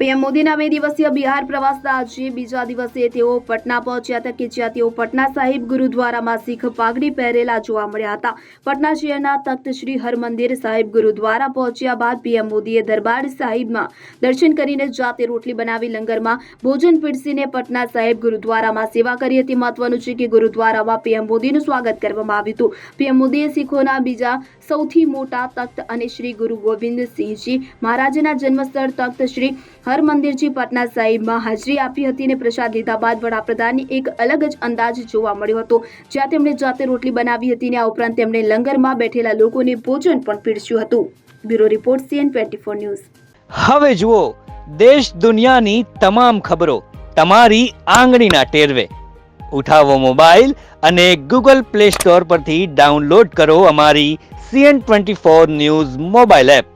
PM મોદીના બે દિવસીય બિહાર પ્રવાસના આજે બીજા દિવસે તેઓ પટના પહોંચ્યા હતા કે જ્યાં તેઓ પટના સાહિબ ગુરુદ્વારામાં શીખ પાઘડી પહેરેલા જોવા મળ્યા હતા. પટના શહેરના તખ્ત શ્રી હરમંદિર સાહિબ ગુરુદ્વારા પહોંચ્યા બાદ પીએમ મોદીએ દરબાર સાહિબમાં દર્શન કરીને જાતે રોટલી બનાવી લંગરમાં ભોજન પીરસીને પટના સાહિબ ગુરુદ્વારામાં સેવા કરી હતી. મહત્વનું છે કે ગુરુદ્વારામાં પીએમ મોદીનું સ્વાગત કરવામાં આવ્યું હતું. પીએમ મોદીએ શીખોના બીજા સૌથી મોટા તખ્ત અને શ્રી ગુરુ ગોવિંદસિંહજી મહારાજના જન્મસ્થળ તખ્ત શ્રી હરમંદિરજી પટના સાહિબમાં હાજરી આપી હતી અને પ્રસાદ લીધા બાદ વડાપ્રધાનની એક અલગ જ અંદાજ જોવા મળ્યો હતો. જ્યાં તેમણે જાતે રોટલી બનાવી હતી અને આ ઉપરાંત તેમણે લંગરમાં બેઠેલા લોકોને ભોજન પણ પીરસ્યું હતું. Bureau report CN twenty four news. હવે જુઓ, દેશ દુનિયાની તમામ ખબરો તમારી આંગળીના ટેરવે. ઉઠાવો મોબાઈલ અને ગૂગલ પ્લે સ્ટોર પરથી ડાઉનલોડ કરો અમારી CN twenty four news mobile app.